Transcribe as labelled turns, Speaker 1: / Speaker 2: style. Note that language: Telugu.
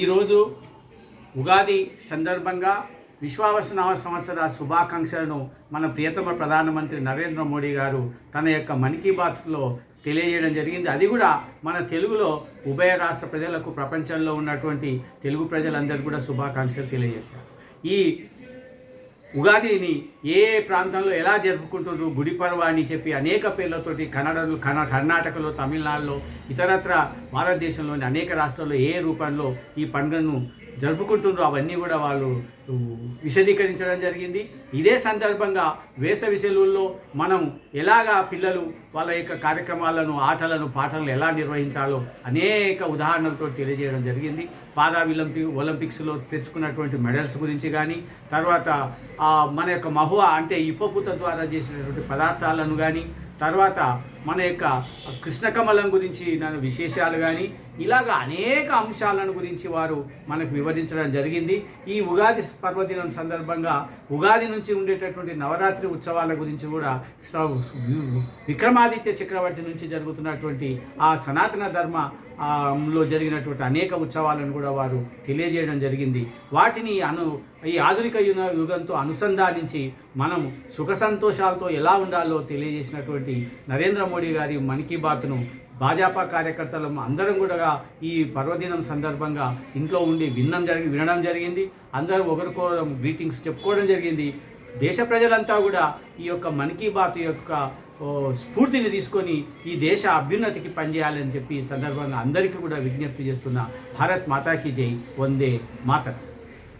Speaker 1: ఈరోజు ఉగాది సందర్భంగా విశ్వావసనామ సంవత్సర శుభాకాంక్షలను మన ప్రియతమ ప్రధానమంత్రి నరేంద్ర మోడీ గారు తన యొక్క మన్ కీ బాత్లో తెలియజేయడం జరిగింది. అది కూడా మన తెలుగులో ఉభయ రాష్ట్ర ప్రజలకు ప్రపంచంలో ఉన్నటువంటి తెలుగు ప్రజలందరూ కూడా శుభాకాంక్షలు తెలియజేశారు. ఈ ఉగాదిని ఏ ఏ ప్రాంతంలో ఎలా జరుపుకుంటుండ్రు గుడి పర్వ అని చెప్పి అనేక పేర్లతోటి కన్నడలు కన కర్ణాటకలో తమిళనాడులో ఇతరత్ర భారతదేశంలోని అనేక రాష్ట్రాల్లో ఏ రూపంలో ఈ పండుగను జరుపుకుంటున్నారు అవన్నీ కూడా వాళ్ళు విశదీకరించడం జరిగింది. ఇదే సందర్భంగా వేసవి సెలవుల్లో మనం ఎలాగా పిల్లలు వాళ్ళ యొక్క కార్యక్రమాలను ఆటలను పాటలను ఎలా నిర్వహించాలో అనేక ఉదాహరణలతో తెలియజేయడం జరిగింది. పారా ఒలింపిక్ ఒలింపిక్స్లో తెచ్చుకున్నటువంటి మెడల్స్ గురించి కానీ తర్వాత మన యొక్క మహువా అంటే ఇప్పపూత ద్వారా చేసినటువంటి పదార్థాలను కానీ తర్వాత మన యొక్క కృష్ణకమలం గురించి నన్ను విశేషాలు కానీ ఇలాగ అనేక అంశాలను గురించి వారు మనకు వివరించడం జరిగింది. ఈ ఉగాది పర్వదినం సందర్భంగా ఉగాది నుంచి ఉండేటటువంటి నవరాత్రి ఉత్సవాల గురించి కూడా విక్రమాదిత్య చక్రవర్తి నుంచి జరుగుతున్నటువంటి ఆ సనాతన ధర్మ లో జరిగినటువంటి అనేక ఉత్సవాలను కూడా వారు తెలియజేయడం జరిగింది. వాటిని అను ఈ ఆధునిక యుగ యుగంతో అనుసంధానించి మనం సుఖ సంతోషాలతో ఎలా ఉండాలో తెలియజేసినటువంటి నరేంద్ర మోడీ గారి మన్ కీ బాత్ను భాజపా కార్యకర్తలు అందరం కూడా ఈ పర్వదినం సందర్భంగా ఇంట్లో ఉండి వినడం జరిగి వినడం జరిగింది. అందరూ ఒకరికో గ్రీటింగ్స్ చెప్పుకోవడం జరిగింది. దేశ ప్రజలంతా కూడా ఈ యొక్క మన్ కీ బాత్ యొక్క స్ఫూర్తిని తీసుకొని ఈ దేశ అభ్యున్నతికి పనిచేయాలని చెప్పి ఈ సందర్భంగా అందరికీ కూడా విజ్ఞప్తి చేస్తున్న భారత్ మాతాకి జై. వందే మాతరం.